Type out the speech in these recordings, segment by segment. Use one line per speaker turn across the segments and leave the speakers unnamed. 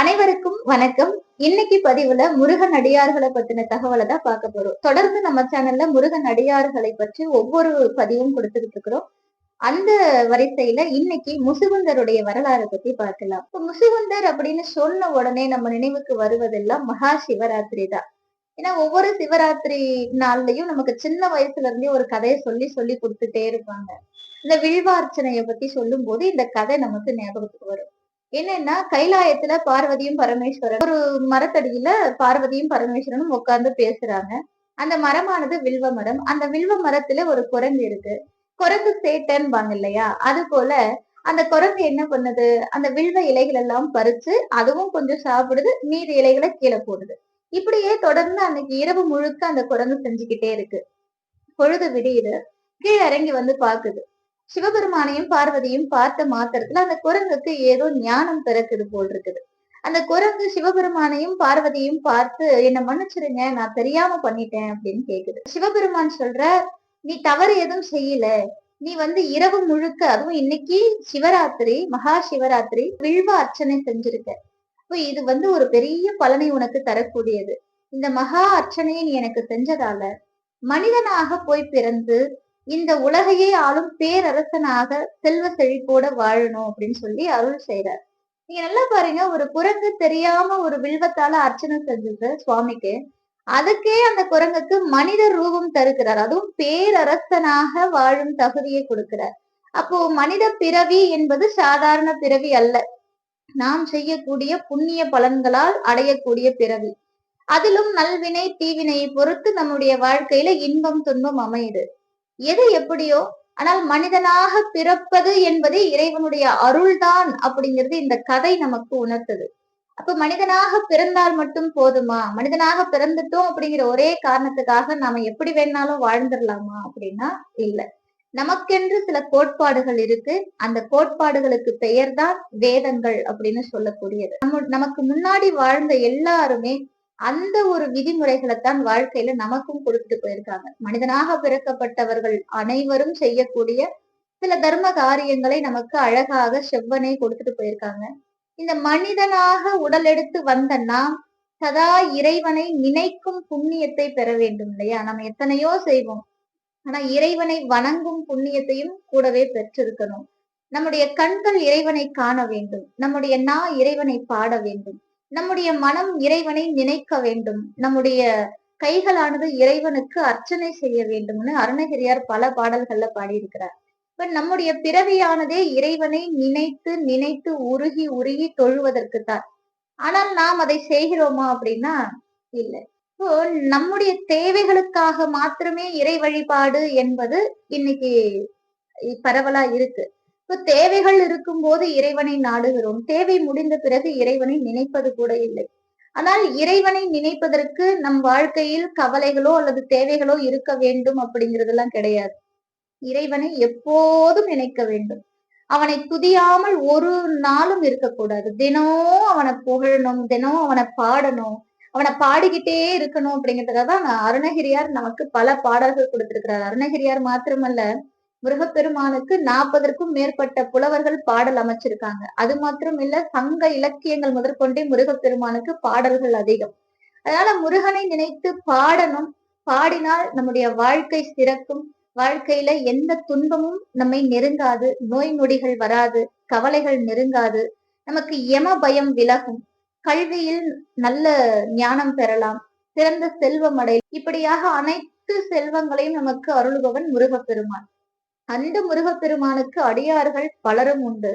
அனைவருக்கும் வணக்கம். இன்னைக்கு பதிவுல முருகன் அடியார்களை பத்தின தகவலை தான் பார்க்க போறோம். தொடர்ந்து நம்ம சேனல்ல முருகன் அடியார்களை பற்றி ஒவ்வொரு பதிவும் கொடுத்துக்கிட்டு இருக்கிறோம். அந்த வரிசையில இன்னைக்கு முசுகுந்தருடைய வரலாறு பத்தி பார்க்கலாம். இப்ப முசுகுந்தர் அப்படின்னு சொன்ன உடனே நம்ம நினைவுக்கு வருவதெல்லாம் மகா சிவராத்திரி தான். ஏன்னா ஒவ்வொரு சிவராத்திரி நாள்லயும் நமக்கு சின்ன வயசுல இருந்தே ஒரு கதையை சொல்லி சொல்லி கொடுத்துட்டே இருப்பாங்க. இந்த வில்வார்ச்சனைய பத்தி சொல்லும் போது இந்த கதை நமக்கு ஞாபகத்துக்கு வரும். என்னன்னா கைலாயத்துல பார்வதியும் பரமேஸ்வரன் ஒரு மரத்தடியில பார்வதியும் பரமேஸ்வரனும் உட்கார்ந்து பேசுறாங்க. அந்த மரமானது வில்வ மரம். அந்த வில்வ மரத்துல ஒரு குரங்கு இருக்கு. குரங்கு சேட்டன்பாங்க இல்லையா? அது போல அந்த குரங்கு என்ன பண்ணுது? அந்த வில்வ இலைகள் எல்லாம் பறிச்சு அதுவும் கொஞ்சம் சாப்பிடுது மீதி இலைகளை கீழே போடுது. இப்படியே தொடர்ந்து அன்னைக்கு இரவு முழுக்க அந்த குரங்கு செஞ்சுக்கிட்டே இருக்கு. பொழுது விடியுது. கீழே இறங்கி வந்து பாக்குது சிவபெருமானையும் பார்வதியும் பார்த்த மாத்திரத்துல அந்த குரங்குக்கு ஏதோ ஞானம் பிறக்குது போல் இருக்குது அந்த குரங்கு சிவபெருமானையும் பார்வதியும் பார்த்து என்ன மன்னிச்சிருங்க நான் தெரியாம பண்ணிட்டேன் அப்படின்னு கேக்குது. சிவபெருமான் சொல்ற நீ தவறு எதுவும் செய்யல. நீ வந்து இரவு முழுக்க அதுவும் இன்னைக்கு சிவராத்திரி மகா சிவராத்திரி வில்வ அர்ச்சனை செஞ்சிருக்க. இது வந்து ஒரு பெரிய பலனை உனக்கு தரக்கூடியது. இந்த மகா அர்ச்சனையை நீ எனக்கு செஞ்சதால மனிதனாக போய் பிறந்து இந்த உலகையே ஆளும் பேரரசனாக செல்வ செழிப்போட வாழணும் அப்படின்னு சொல்லி அருள் செய்யறார் நீங்க நல்லா பாருங்க ஒரு குரங்கு தெரியாம ஒரு வில்வத்தால அர்ச்சனை செஞ்சது சுவாமிக்கு. அதுக்கே அந்த குரங்குக்கு மனித ரூபம் தருகிறார். அதுவும் பேரரசனாக வாழும் தகுதியை கொடுக்கிறார். அப்போ மனித பிறவி என்பது சாதாரண பிறவி அல்ல. நாம் செய்யக்கூடிய புண்ணிய பலன்களால் அடையக்கூடிய பிறவி. அதிலும் நல்வினை தீவினையை பொறுத்து நம்முடைய வாழ்க்கையில இன்பம் துன்பம் அமையுது. எது எப்படியோ ஆனால் மனிதனாக பிறப்பது என்பது இறைவனுடைய அருள்தான் அப்படிங்கிறது இந்த கதை நமக்கு உணர்த்தது. அப்ப மனிதனாக பிறந்தால் மட்டும் போதுமா? மனிதனாக பிறந்துட்டோம் அப்படிங்கிற ஒரே காரணத்துக்காக நாம எப்படி வேணாலும் வாழ்ந்துடலாமா அப்படின்னா இல்ல. நமக்கென்று சில கோட்பாடுகள் இருக்கு. அந்த கோட்பாடுகளுக்கு பெயர்தான் வேதங்கள் அப்படின்னு சொல்லக்கூடியது. நம்ம நமக்கு முன்னாடி வாழ்ந்த எல்லாருமே அந்த ஒரு விதிமுறைகளைத்தான் வாழ்க்கையில நமக்கும் கொடுத்துட்டு போயிருக்காங்க. மனிதனாக பிறக்கப்பட்டவர்கள் அனைவரும் செய்யக்கூடிய சில தர்ம காரியங்களை நமக்கு அழகாக செவ்வனே கொடுத்துட்டு போயிருக்காங்க. இந்த மனிதனாக உடல் எடுத்து வந்த நாம் சதா இறைவனை நினைக்கும் புண்ணியத்தை பெற வேண்டும் இல்லையா? நம்ம எத்தனையோ செய்வோம். ஆனா இறைவனை வணங்கும் புண்ணியத்தையும் கூடவே பெற்றிருக்கணும். நம்முடைய கண்கள் இறைவனை காண வேண்டும். நம்முடைய நா இறைவனை பாட வேண்டும். நம்முடைய மனம் இறைவனை நினைக்க வேண்டும். நம்முடைய கைகளானது இறைவனுக்கு அர்ச்சனை செய்ய வேண்டும்னு அருணகிரியார் பல பாடல்கள்ல பாடியிருக்கிறார். இப்ப நம்முடைய பிறவியானதே இறைவனை நினைத்து நினைத்து உருகி உருகி தொழுவதற்கு தான். ஆனால் நாம் அதை செய்கிறோமா அப்படின்னா இல்லை. இப்போ நம்முடைய தேவைகளுக்காக மாத்திரமே இறை வழிபாடு என்பது இன்னைக்கு பரவலா இருக்கு. இப்ப தேவைகள் இருக்கும் போது இறைவனை நாடுகிறோம். தேவை முடிந்த பிறகு இறைவனை நினைப்பது கூட இல்லை. ஆனால் இறைவனை நினைப்பதற்கு நம் வாழ்க்கையில் கவலைகளோ அல்லது தேவைகளோ இருக்க வேண்டும் அப்படிங்கிறதெல்லாம் கிடையாது. இறைவனை எப்போதும் நினைக்க வேண்டும். அவனை துதியாமல் ஒரு நாளும் இருக்கக்கூடாது. தினம் அவனை புகழணும் தினம் அவனை பாடணும் அவனை பாடிக்கிட்டே இருக்கணும் அப்படிங்கிறதுக்காக அருணகிரியார் நமக்கு பல பாடல்கள் கொடுத்திருக்கிறார். அருணகிரியார் மாத்திரமல்ல முருகப்பெருமானுக்கு நாற்பதற்கும் மேற்பட்ட புலவர்கள் பாடல் அமைச்சிருக்காங்க. அது மாத்திரம் இல்ல சங்க இலக்கியங்கள் முதற்கொண்டே முருகப்பெருமானுக்கு பாடல்கள் அதிகம். அதனால முருகனை நினைத்து பாடணும். பாடினால் நம்முடைய வாழ்க்கை சிறக்கும். வாழ்க்கையில எந்த துன்பமும் நம்மை நெருங்காது. நோய் நொடிகள் வராது. கவலைகள் நெருங்காது. நமக்கு யம பயம் விலகும். கல்வியில் நல்ல ஞானம் பெறலாம். சிறந்த செல்வம் அடை இப்படியாக அனைத்து செல்வங்களையும் நமக்கு அருள்பவன் முருகப்பெருமான். அந்த முருகப்பெருமானுக்கு அடியார்கள் பலரும் உண்டு.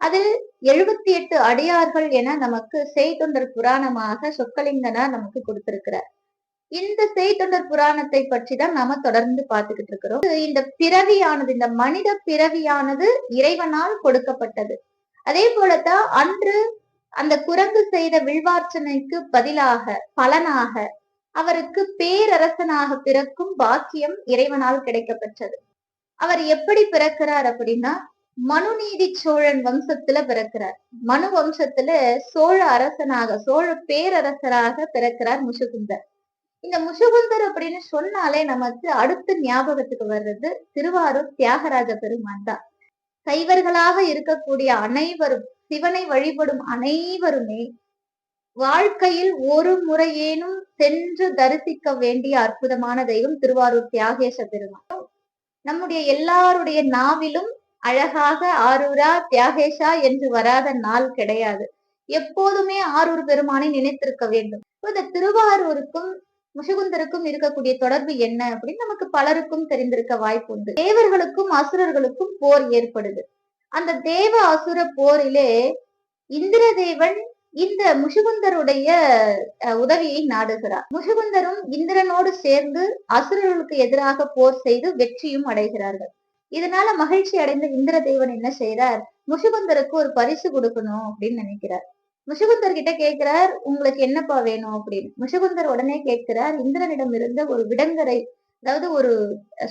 அதில் எழுபத்தி எட்டு அடியார்கள் என நமக்கு செய்தொண்டர் புராணமாக சொக்கலிங்கனார் நமக்கு கொடுத்திருக்கிறார். இந்த செய்தொண்டர் புராணத்தை பற்றி தான் நாம தொடர்ந்து பார்த்துக்கிட்டு இருக்கிறோம். இந்த பிறவியானது இந்த மனித பிறவியானது இறைவனால் கொடுக்கப்பட்டது. அதே போலதான் அன்று அந்த குரங்கு செய்த வில்வார்ச்சனைக்கு பதிலாக பலனாக அவருக்கு பேரரசனாக பிறக்கும் பாக்கியம் இறைவனால் கிடைக்கப்பெற்றது. அவர் எப்படி பிறக்கிறார் அப்படின்னா மனுநீதி சோழன் வம்சத்துல பிறக்கிறார். மனு வம்சத்துல சோழ அரசனாக சோழ பேரரசராக பிறக்கிறார் முசுகுந்தர். இந்த முசுகுந்தர் அப்படின்னு சொன்னாலே நமக்கு அடுத்து ஞாபகத்துக்கு வர்றது திருவாரூர் தியாகராஜ பெருமான் தான். சைவர்களாக இருக்கக்கூடிய அனைவரும் சிவனை வழிபடும் அனைவருமே வாழ்க்கையில் ஒரு முறையேனும் சென்று தரிசிக்க வேண்டிய அற்புதமான தெய்வம் திருவாரூர் தியாகேச பெருமான். நம்முடைய எல்லாருடைய நாவிலும் அழகாக ஆரூரா தியாகேஷா என்று வராத நாள் கிடையாது. எப்போதுமே ஆரூர் பெருமானை நினைத்திருக்க வேண்டும். இந்த திருவாரூருக்கும் முஷகுந்தருக்கும் இருக்கக்கூடிய தொடர்பு என்ன அப்படின்னு நமக்கு பலருக்கும் தெரிந்திருக்க வாய்ப்பு உண்டு. தேவர்களுக்கும் அசுரர்களுக்கும் போர் ஏற்படுது. அந்த தேவ அசுர போரிலே இந்திரதேவன் இந்த முஷுகுந்தருடைய உதவியை நாடுகிறார். முஷுகுந்தரும் இந்திரனோடு சேர்ந்து அசுரர்களுக்கு எதிராக போர் செய்து வெற்றியும் அடைகிறார்கள். இதனால மகிழ்ச்சி அடைந்த இந்திர தேவன் என்ன செய்யறார் முஷுகுந்தருக்கு ஒரு பரிசு கொடுக்கணும் அப்படின்னு நினைக்கிறார். முஷுகுந்தர் கிட்ட கேட்கிறார் உங்களுக்கு என்னப்பா வேணும்? அப்படின்னு. முஷுகுந்தர் உடனே கேட்கிறார் இந்திரனிடம் இருந்த ஒரு விடங்கரை அதாவது ஒரு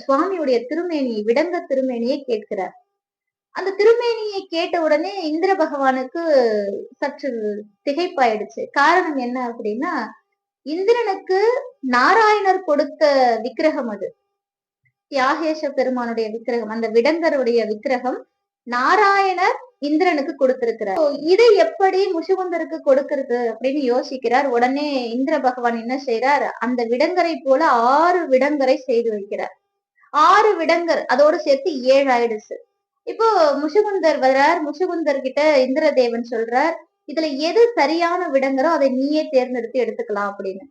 சுவாமியுடைய திருமேனி விடங்க திருமேனியை கேட்கிறார். அந்த திருமேனியை கேட்ட உடனே இந்திர பகவானுக்கு சற்று திகைப்பாயிடுச்சு. காரணம் என்ன அப்படின்னா இந்திரனுக்கு நாராயணர் கொடுத்த விக்கிரகம் அது. தியாகேஷ பெருமானுடைய விக்கிரகம் அந்த விடங்கருடைய விக்கிரகம் நாராயணர் இந்திரனுக்கு கொடுத்திருக்கிறார். இதை எப்படி முசுகுந்தருக்கு கொடுக்கறது அப்படின்னு யோசிக்கிறார். உடனே இந்திர பகவான் என்ன செய்யறார் அந்த விடங்கரை போல ஆறு விடங்கரை செய்து வைக்கிறார். ஆறு விடங்கர் அதோடு சேர்த்து ஏழு ஆயிடுச்சு. இப்போ முஷகுந்தர் வர்றார். முஷகுந்தர் கிட்ட இந்திரதேவன் சொல்றார் இதுல எது சரியான விடங்கிறோ அதை நீயே தேர்ந்தெடுத்து எடுத்துக்கலாம் அப்படின்னு.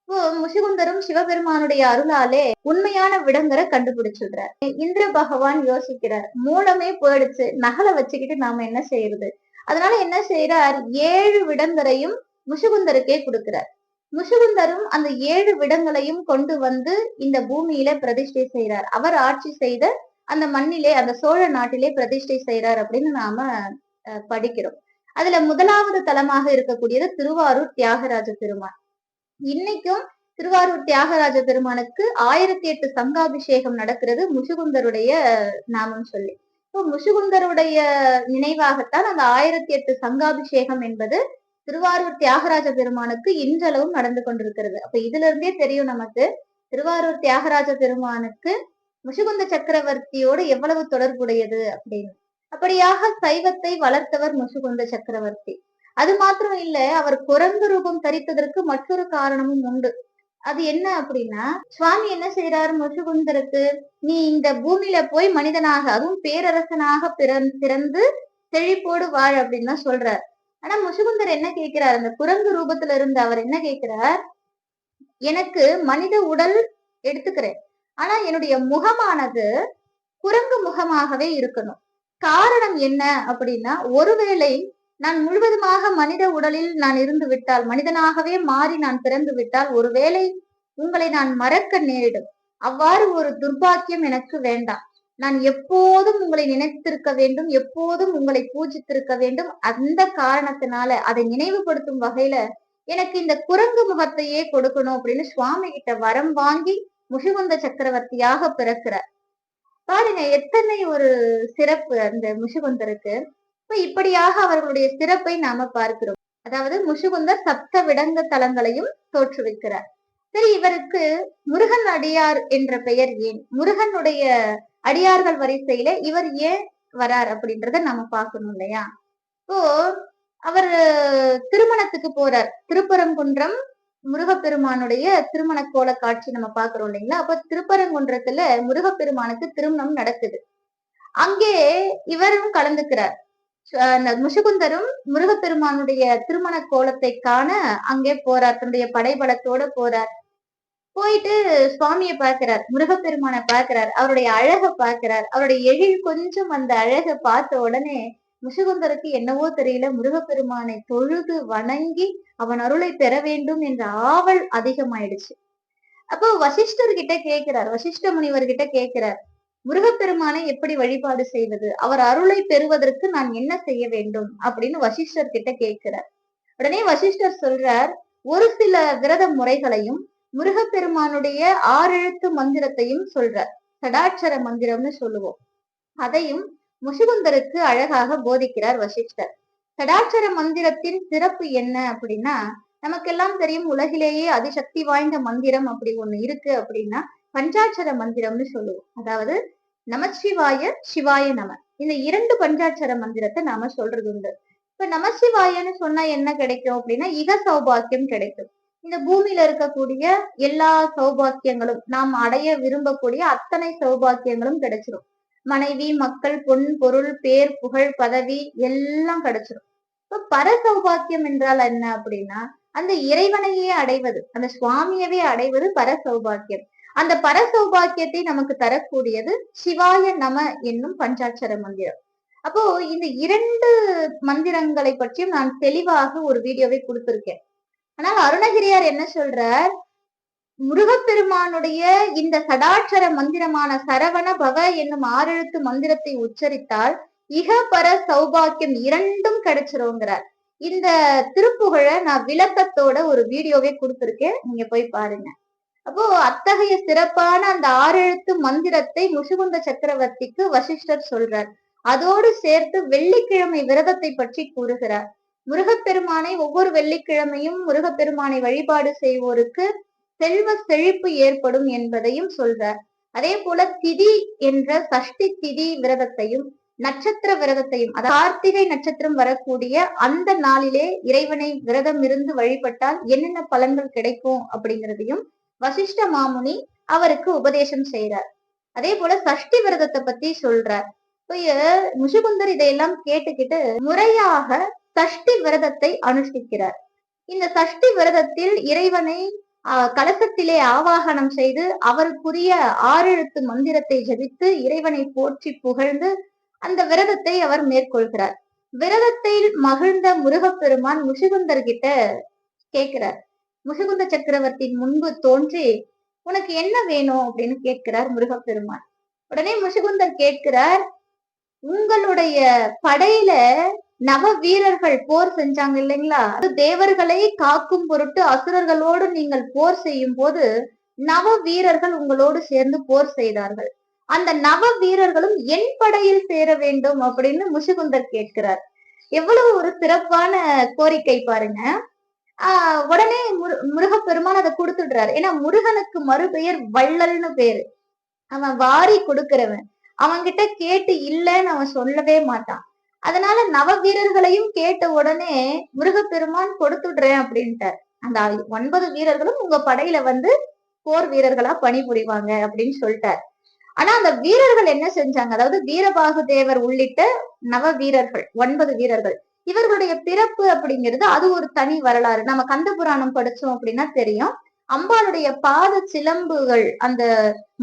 இப்போ முஷுகுந்தரும் சிவபெருமானுடைய அருளாலே உண்மையான விடங்கரை கண்டுபிடிச்சிடுறார். இந்திர பகவான் யோசிக்கிறார் மூலமே போயிடுச்சு நகலை வச்சுக்கிட்டு நாம என்ன செய்யறது? அதனால என்ன செய்யறார் ஏழு விடங்கரையும் முஷகுந்தருக்கே கொடுக்கிறார். முஷகுந்தரும் அந்த ஏழு விடங்களையும் கொண்டு வந்து இந்த பூமியில பிரதிஷ்டை செய்கிறார் அவர் ஆட்சி செய்த அந்த மண்ணிலே அந்த சோழ நாட்டிலே பிரதிஷ்டை செய்யறார் அப்படின்னு நாம படிக்கிறோம். அதுல முதலாவது தலமாக இருக்கக்கூடியது திருவாரூர் தியாகராஜ பெருமான். இன்னைக்கும் திருவாரூர் தியாகராஜ பெருமானுக்கு ஆயிரத்தி எட்டு சங்காபிஷேகம் நடக்கிறது முஷுகுந்தருடைய நாமம் சொல்லி. இப்போ முஷுகுந்தருடைய நினைவாகத்தான் அந்த ஆயிரத்தி எட்டு சங்காபிஷேகம் என்பது திருவாரூர் தியாகராஜ பெருமானுக்கு இன்றளவும் நடந்து கொண்டிருக்கிறது. அப்ப இதுல இருந்தே தெரியும் நமக்கு. திருவாரூர் தியாகராஜ பெருமானுக்கு முஷுகுந்த சக்கரவர்த்தியோடு எவ்வளவு தொடர்புடையது அப்படின்னு. அப்படியாக சைவத்தை வளர்த்தவர் முஷுகுந்த சக்கரவர்த்தி. அது மாத்திரம் இல்ல அவர் குரங்கு ரூபம் தரித்ததற்கு மற்றொரு காரணமும் உண்டு. அது என்ன அப்படின்னா சுவாமி என்ன செய்யறாரு முசுகுந்தருக்கு நீ இந்த பூமியில போய் மனிதனாக அதுவும் பேரரசனாக பிறந்து செழிப்போடு வாழ் அப்படின்னு தான் சொல்றார். ஆனா முசுகுந்தர் என்ன கேட்கிறார்? அந்த குரங்கு ரூபத்துல இருந்து அவர் என்ன கேட்கிறார்? எனக்கு மனித உடல் எடுத்துக்கிறேன். ஆனா என்னுடைய முகமானது குரங்கு முகமாகவே இருக்கணும். காரணம் என்ன அப்படின்னா ஒருவேளை நான் முழுவதுமாக மனித உடலில் நான் இருந்து விட்டால் மனிதனாகவே மாறி நான் பிறந்து விட்டால் ஒருவேளை உங்களை நான் மறக்க நேரிடும். அவ்வாறு ஒரு துர்பாக்கியம் எனக்கு வேண்டாம். நான் எப்போதும் உங்களை நினைத்திருக்க வேண்டும் எப்போதும் உங்களை பூஜித்திருக்க வேண்டும். அந்த காரணத்தினால அதை நினைவுபடுத்தும் வகையில எனக்கு இந்த குரங்கு முகத்தையே கொடுக்கணும் அப்படின்னு சுவாமி கிட்ட வரம் வாங்கி முஷுகுந்த சக்கரவர்த்தியாக பிறக்கிறார். பாருங்க எத்தனை ஒரு சிறப்பு அந்த முஷுகுந்தருக்கு இப்ப இப்படியாக அவர்களுடைய சிறப்பை நாம பார்க்கிறோம். அதாவது முஷுகுந்தர் சப்த விடங்க தலங்களையும் தோற்றுவிக்கிறார். சரி இவருக்கு முருகன் அடியார் என்ற பெயர் ஏன்? முருகனுடைய அடியார்கள் வரிசையில இவர் ஏன் வரார் அப்படின்றத நாம பார்க்கணும் இல்லையா? இப்போ அவர் திருமணத்துக்கு போறார். திருப்பரங்குன்றம் முருகப்பெருமானுடைய திருமண கோல காட்சி நம்ம பாக்குறோம் இல்லைங்களா? அப்ப திருப்பரங்குன்றத்துல முருகப்பெருமானுக்கு திருமணம் நடக்குது. அங்கே இவரும் கலந்துக்கிறார். முஷகுந்தரும் முருகப்பெருமானுடைய திருமண கோலத்தை காண அங்கே போறார். தன்னுடைய படைபலத்தோட போறார். போயிட்டு சுவாமியை பார்க்கிறார் முருகப்பெருமானை பார்க்கிறார் அவருடைய அழக பார்க்கிறார். அவருடைய எழில் கொஞ்சம் அந்த அழக பார்த்த உடனே முசுகுந்தருக்கு என்னவோ தெரியல. முருகப்பெருமானை தொழுது வணங்கி அவன் அருளை பெற வேண்டும் என்ற ஆவல் அதிகமாயிடுச்சு. அப்போ வசிஷ்டர் கிட்ட கேட்கிறார். வசிஷ்ட முனிவர் கிட்ட கேட்கிறார். முருகப்பெருமானை எப்படி வழிபாடு செய்வது? அவர் அருளை பெறுவதற்கு நான் என்ன செய்ய வேண்டும்? அப்படின்னு வசிஷ்டர் கிட்ட கேட்கிறார். உடனே வசிஷ்டர் சொல்றார் ஒரு சில விரத முறைகளையும் முருகப்பெருமானுடைய ஆறெழுத்து மந்திரத்தையும் சொல்றார். சடாட்சர மந்திரம்னு சொல்லுவோம். அதையும் முசுகுந்தருக்கு அழகாக போதிக்கிறார் வசிஷ்டர். சடாச்சர மந்திரத்தின் சிறப்பு என்ன அப்படின்னா நமக்கெல்லாம் தெரியும் உலகிலேயே அதிசக்தி வாய்ந்த மந்திரம் அப்படி ஒண்ணு இருக்கு அப்படின்னா பஞ்சாட்சர மந்திரம்னு சொல்லுவோம். அதாவது நமச்சிவாய சிவாய நம. இந்த இரண்டு பஞ்சாட்சர மந்திரத்தை நாம சொல்றது உண்டு இப்ப நமசிவாயன்னு சொன்னா என்ன கிடைக்கும் அப்படின்னா இக சௌபாக்கியம் கிடைக்கும். இந்த பூமியில இருக்கக்கூடிய எல்லா சௌபாக்கியங்களும் நாம் அடைய விரும்பக்கூடிய அத்தனை சௌபாக்கியங்களும் கிடைச்சிரும். மனைவி மக்கள் பொன் பொருள் பேர் புகழ் பதவி எல்லாம் கிடைச்சிரும். இப்ப பர சௌபாக்கியம் என்றால் என்ன அப்படின்னா அந்த இறைவனையே அடைவது அந்த சுவாமியவே அடைவது பர சௌபாக்கியம். அந்த பர சௌபாக்கியத்தை நமக்கு தரக்கூடியது சிவாய நம என்னும் பஞ்சாட்சர மந்திரம். அப்போ இந்த இரண்டு மந்திரங்களை பற்றியும் நான் தெளிவாக ஒரு வீடியோவை கொடுத்திருக்கேன். ஆனால் அருணகிரியார் என்ன சொல்றார்? முருகப்பெருமானுடைய இந்த சடாட்சர மந்திரமான சரவண பவ என்னும் ஆறெழுத்து மந்திரத்தை உச்சரித்தால் இக பர சௌபாக்கியம் இரண்டும் கிடைச்சிருங்கிறார். இந்த திருப்புகழை நான் விளக்கத்தோட ஒரு வீடியோவே கொடுத்திருக்கேன். நீங்க போய் பாருங்க. அப்போ அத்தகைய சிறப்பான அந்த ஆறெழுத்து மந்திரத்தை முசுகுந்த சக்கரவர்த்திக்கு வசிஷ்டர் சொல்றார். அதோடு சேர்த்து வெள்ளிக்கிழமை விரதத்தை பற்றி கூறுகிறார். முருகப்பெருமானை ஒவ்வொரு வெள்ளிக்கிழமையும் முருகப்பெருமானை வழிபாடு செய்வோருக்கு செல்வ செழிப்பு ஏற்படும் என்பதையும் சொல்றார் அதே போல திதி என்ற சஷ்டி திதி விரதத்தையும் நட்சத்திர விரதத்தையும் அதாவது கார்த்திகை நட்சத்திரம் வரக்கூடிய அந்த நாளிலே இறைவனை விரதம் இருந்து வழிபட்டால் என்னென்ன பலன்கள் கிடைக்கும் அப்படிங்கிறதையும் வசிஷ்ட மாமுனி அவருக்கு உபதேசம் செய்யறார் அதே போல சஷ்டி விரதத்தை பத்தி சொல்றார். முஷுகுந்தர் இதையெல்லாம் கேட்டுக்கிட்டு முறையாக சஷ்டி விரதத்தை அனுஷ்டிக்கிறார். இந்த சஷ்டி விரதத்தில் இறைவனை கலசத்திலே ஆவாகனம் செய்து அவருக்குரிய ஆறெழுத்து மந்திரத்தை ஜபித்து இறைவனை போற்றி புகழ்ந்து அந்த விரதத்தை அவர் மேற்கொள்கிறார். விரதத்தில் மகிழ்ந்த முருகப்பெருமான் முசுகுந்தர் கிட்ட கேட்கிறார். முசுகுந்த சக்கரவர்த்தியின் முன்பு தோன்றி உனக்கு என்ன வேணும்? அப்படின்னு கேட்கிறார் முருகப்பெருமான். உடனே முசுகுந்தர் கேட்கிறார் உங்களுடைய படையில நவ வீரர்கள் போர் செஞ்சாங்க இல்லைங்களா? அது தேவர்களை காக்கும் பொருட்டு அசுரர்களோடு நீங்கள் போர் செய்யும் போது நவ வீரர்கள் உங்களோடு சேர்ந்து போர் செய்தார்கள். அந்த நவ வீரர்களும் என் படையில் சேர வேண்டும் அப்படின்னு முசுகுந்தர் கேட்கிறார். எவ்வளவு ஒரு சிறப்பான கோரிக்கை பாருங்க. ஆஹ் உடனே முரு முருகப்பெருமான் அதை கொடுத்துடுறாரு. ஏன்னா முருகனுக்கு மறுபெயர் வள்ளல்னு பேரு. அவன் வாரி கொடுக்கிறவன். அவன்கிட்ட கேட்டு இல்லைன்னு அவன் சொல்லவே மாட்டான். அதனால நவ வீரர்களையும் கேட்ட உடனே முருகப்பெருமான் கொடுத்துடுறேன் அப்படின்ட்டார். அந்த ஒன்பது வீரர்களும் உங்க படையில வந்து போர் வீரர்களா பணிபுரிவாங்க அப்படின்னு சொல்லிட்டார். ஆனா அந்த வீரர்கள் என்ன செஞ்சாங்க? அதாவது வீரபாகு தேவர் உள்ளிட்ட நவ வீரர்கள் ஒன்பது வீரர்கள். இவர்களுடைய பிறப்பு அப்படிங்கிறது அது ஒரு தனி வரலாறு. நம்ம கந்த புராணம் படிச்சோம் அப்படின்னா தெரியும். அம்பாளுடைய பாத சிலம்புகள் அந்த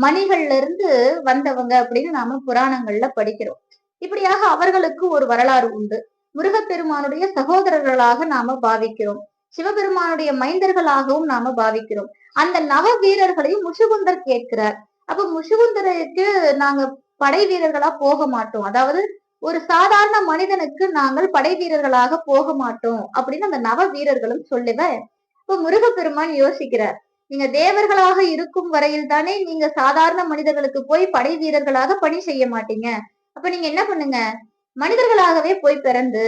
மணிகள்ல இருந்து வந்தவங்க அப்படின்னு நாம புராணங்கள்ல படிக்கிறோம். இப்படியாக அவர்களுக்கு ஒரு வரலாறு உண்டு. முருகப்பெருமானுடைய சகோதரர்களாக நாம பாவிக்கிறோம். சிவபெருமானுடைய மைந்தர்களாகவும் நாம பாவிக்கிறோம். அந்த நவ வீரர்களையும் முசுகுந்தர் கேட்கிறார். அப்ப முசுகுந்தருக்கு நாங்க படை வீரர்களா போக மாட்டோம். அதாவது ஒரு சாதாரண மனிதனுக்கு நாங்கள் படை வீரர்களாக போக மாட்டோம் அப்படின்னு அந்த நவ வீரர்களும் சொல்லுவ. இப்ப முருகப்பெருமான் யோசிக்கிறார். நீங்க தேவர்களாக இருக்கும் வரையில் தானே நீங்க சாதாரண மனிதர்களுக்கு போய் படை வீரர்களாக பணி செய்ய மாட்டீங்க. அப்ப நீங்க என்ன பண்ணுங்க? மனிதர்களாகவே போய் பிறந்து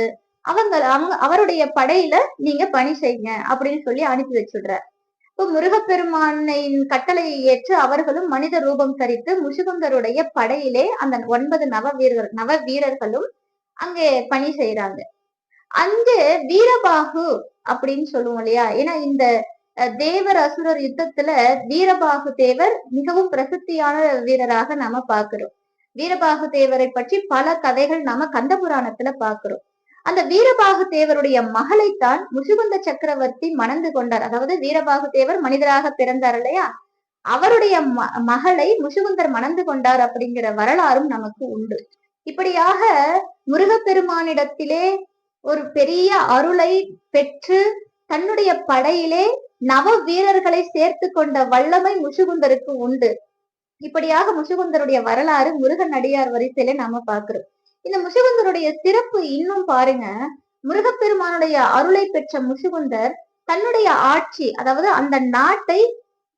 அவங்க அவங்க அவருடைய படையில நீங்க பணி செய்யுங்க அப்படின்னு சொல்லி அனுப்பி வச்சுடுறார் இப்போ முருகப்பெருமானின் கட்டளையை ஏற்று அவர்களும் மனித ரூபம் தரித்து முசுகுந்தருடைய படையிலே அந்த ஒன்பது நவ வீரர் நவ வீரர்களும் அங்கே பணி செய்யறாங்க அங்கு வீரபாகு அப்படின்னு சொல்லுவோம் இல்லையா? ஏன்னா இந்த தேவர் அசுரர் யுத்தத்துல வீரபாகு தேவர் மிகவும் பிரசித்தியான வீரராக நாம பாக்குறோம். வீரபாகு தேவரை பற்றி பல கதைகள் நாம கந்த புராணத்துல பாக்குறோம். அந்த வீரபாகு தேவருடைய மகளைத்தான் முசுகுந்த சக்கரவர்த்தி மணந்து கொண்டார். அதாவது வீரபாகு தேவர் மனிதராக பிறந்தார் இல்லையா? அவருடைய மகளை முசுகுந்தர் மணந்து கொண்டார் அப்படிங்கிற வரலாறும் நமக்கு உண்டு. இப்படியாக முருகப்பெருமானிடத்திலே ஒரு பெரிய அருளை பெற்று தன்னுடைய படையிலே நவ வீரர்களை சேர்த்து கொண்ட வல்லமை முசுகுந்தருக்கு உண்டு. இப்படியாக முசுகுந்தருடைய வரலாறு முருகன் அடியார் வரிசையில நாம பாக்குறோம் இந்த முசுகுந்தருடைய சிறப்பு இன்னும் பாருங்க. முருகப்பெருமானுடைய அருளை பெற்ற முசுகுந்தர் தன்னுடைய ஆட்சி அதாவது அந்த நாட்டை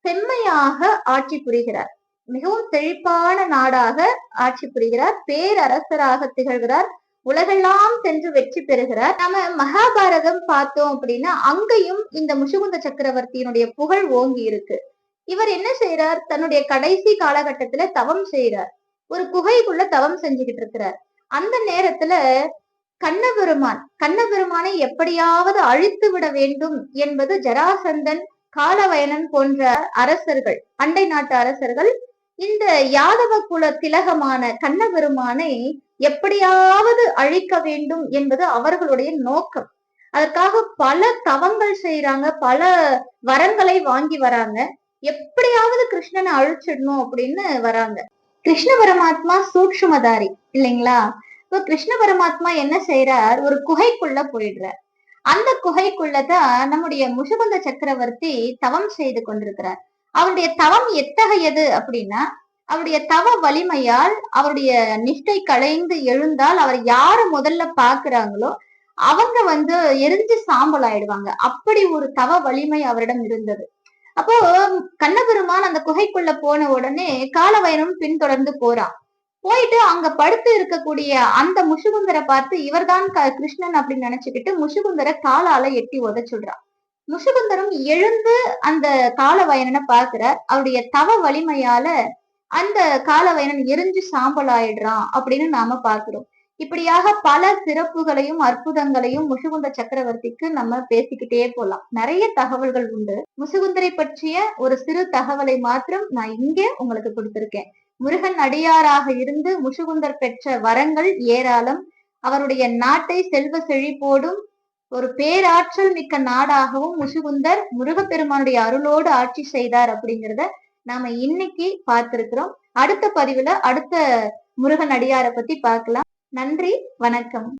செம்மையாக ஆட்சி புரிகிறார். மிகவும் செழிப்பான நாடாக ஆட்சி புரிகிறார். பேரரசராக திகழ்கிறார். உலகெல்லாம் சென்று வெற்றி பெறுகிறார். நம்ம மகாபாரதம் பார்த்தோம் அப்படின்னா அங்கேயும் இந்த முசுகுந்த சக்கரவர்த்தியினுடைய புகழ் ஓங்கி இருக்கு. இவர் என்ன செய்யறார் தன்னுடைய கடைசி காலகட்டத்துல தவம் செய்யறார் ஒரு குகைக்குள்ள தவம் செஞ்சுக்கிட்டு இருக்கிறார். அந்த நேரத்துல கண்ணபெருமான் கண்ணபெருமானை எப்படியாவது அழித்து விட வேண்டும் என்பது ஜராசந்தன் காலவயனன் போன்ற அரசர்கள் அண்டை நாட்டு அரசர்கள் இந்த யாதவ குல திலகமான கண்ணபெருமானை எப்படியாவது அழிக்க வேண்டும் என்பது அவர்களுடைய நோக்கம். அதற்காக பல தவங்கள் செய்யறாங்க பல வரங்களை வாங்கி வராங்க. எப்படியாவது கிருஷ்ணனை அழிச்சிடணும் அப்படின்னு வராங்க. கிருஷ்ண பரமாத்மா சூக்ஷ்மதாரி இல்லைங்களா? இப்போ கிருஷ்ண பரமாத்மா என்ன செய்யறார் ஒரு குகைக்குள்ள போயிடுறார். அந்த குகைக்குள்ளதான் நம்முடைய முஷபந்த சக்கரவர்த்தி தவம் செய்து கொண்டிருக்கிறார். அவருடைய தவம் எத்தகையது அப்படின்னா அவருடைய தவ வலிமையால் அவருடைய நிஷ்டை களைந்து எழுந்தால் அவர் யாரு முதல்ல பாக்குறாங்களோ அவங்க வந்து எரிஞ்சு சாம்பல் ஆயிடுவாங்க. அப்படி ஒரு தவ வலிமை அவரிடம் இருந்தது. அப்போ கண்ணபெருமான் அந்த குகைக்குள்ள போன உடனே காலவயனும் பின்தொடர்ந்து போறான். போயிட்டு அங்க படுத்து இருக்கக்கூடிய அந்த முஷுகுந்தரை பார்த்து இவர்தான் கிருஷ்ணன் அப்படின்னு நினைச்சுக்கிட்டு முஷுகுந்தரை காலால எட்டி உதச்சுடுறான் முஷுகுந்தரம் எழுந்து அந்த காலவயனனை பாக்குறார் அவருடைய தவ வலிமையால அந்த காலவயனன் எரிஞ்சு சாம்பல் ஆயிடுறான் அப்படின்னு நாம பாக்குறோம் இப்படியாக பல சிறப்புகளையும் அற்புதங்களையும் முசுகுந்த சக்கரவர்த்திக்கு நம்ம பேசிக்கிட்டே போலாம். நிறைய தகவல்கள் உண்டு. முசுகுந்தரை பற்றிய ஒரு சிறு தகவலை மாத்திரம் நான் இங்கே உங்களுக்கு கொடுத்திருக்கேன். முருகன் அடியாராக இருந்து முசுகுந்தர் பெற்ற வரங்கள் ஏராளம். அவருடைய நாட்டை செல்வ செழிப்போடும் ஒரு பேராற்றல் மிக்க நாடாகவும் முசுகுந்தர் முருகப்பெருமானுடைய அருளோடு ஆட்சி செய்தார் அப்படிங்கிறத நாம இன்னைக்கு பார்த்திருக்கிறோம். அடுத்த பதிவுல அடுத்த முருகன் அடியாரை பத்தி பார்க்கலாம். நன்றி வணக்கம்.